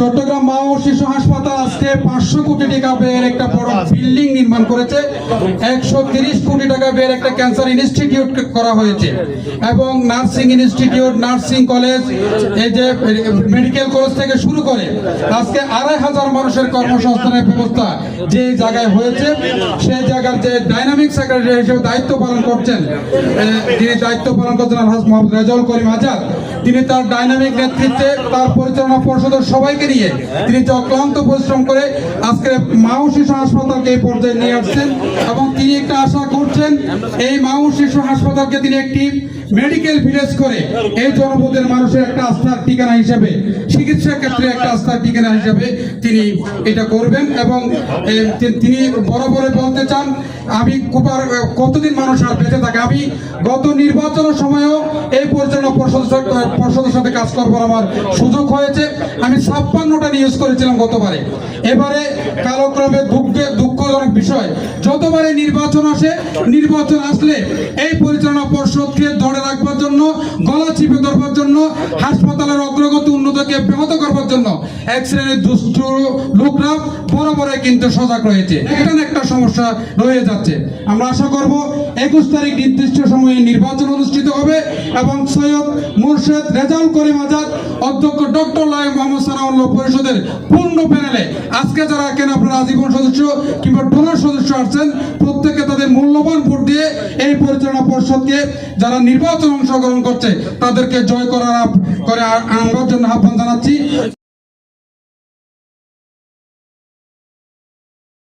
চট্টগ্রাম মা ও শিশু হাসপাতাল আজকে পাঁচশো কোটি টাকা ব্যয়ের একটা বড় বিল্ডিং নির্মাণ করেছে। একশো তিরিশ কোটি টাকা ব্যয়ের একটা ক্যান্সার ইনস্টিটিউট করা হয়েছে। এবং নার্সিং ইনস্টিটিউট, নার্সিং কলেজ, এই যে মেডিকেল কলেজ থেকে শুরু করে আজকে আড়াই হাজার মানুষের কর্মসংস্থানের ব্যবস্থা যে জায়গায় হয়েছে, সেই জায়গার যে ডাইনামিক সেক্রেটারি হিসেবে দায়িত্ব পালন করছেন যিনি দায়িত্ব পালন করছেন আলহাজ মোহাম্মদ রেজাউল করিম আজাদ। তিনি তার ডাইনামিক নেতৃত্বে তার পরিচালনা পর্ষদের সবাইকে নিয়ে তিনি যে অক্লান্ত পরিশ্রম করে আজকে মাও শিশু হাসপাতালকে এই পর্যায়ে নিয়ে আসছেন এবং তিনি একটা আশা করছেন, এই মাও শিশু হাসপাতালকে তিনি একটি মেডিকেল ভিলেজ করে এই জনপদের মানুষের একটা আস্থার ঠিকানা হিসেবে, চিকিৎসা ক্ষেত্রে একটা আস্থার ঠিকানা হিসেবে তিনি এটা করবেন এবং তিনি বরাবর বলতে চান, আমি কতদিন মানুষ আর বেঁচে থাকে? আমি গত নির্বাচনের সময়ও এই পরিচালনা পর্ষদ পর্ষদের সাথে কাজ করবার আমার সুযোগ হয়েছে। আমি ছাপ্পান্নটা নিউজ করেছিলাম গতবারে। এবারে কালক্রমে দুঃখে দুঃখজনক বিষয়, যতবারে নির্বাচন আসে, নির্বাচন আসলে এই পরিচালনা পর্ষদকে ধরে রাখবার জন্য গলা চিপে ধরবার জন্য, হাসপাতালের অগ্রগতি উন্নতকে ব্যাহত করবার জন্য এক শ্রেণির দুষ্ট লোকরা বরাবরে কিন্তু সজাগ রয়েছে। একটা না একটা সমস্যা রয়ে যাচ্ছে। আমরা আশা করব একুশ তারিখ নির্দিষ্ট সময়ে নির্বাচন অনুষ্ঠিত হবে এবং সৈয়দ মুর্শেদ রেজাউল করিম আজাদ, অধ্যক্ষ ডক্টর লাইম মোহাম্মদ সানাউল্লাহ পরিষদের পূর্ণ প্যানেলে। আজকে যারা কেন আপনারা আজীবন সদস্য কিংবা ডোনার সদস্য আসছেন, প্রত্যেকে তাদের মূল্যবান ভোট দিয়ে এই পরিচালনা পর্ষদকে যারা নির্বাচন অংশগ্রহণ করছে তাদেরকে জয় করার করে আমরা জন্য আহ্বান জানাচ্ছি।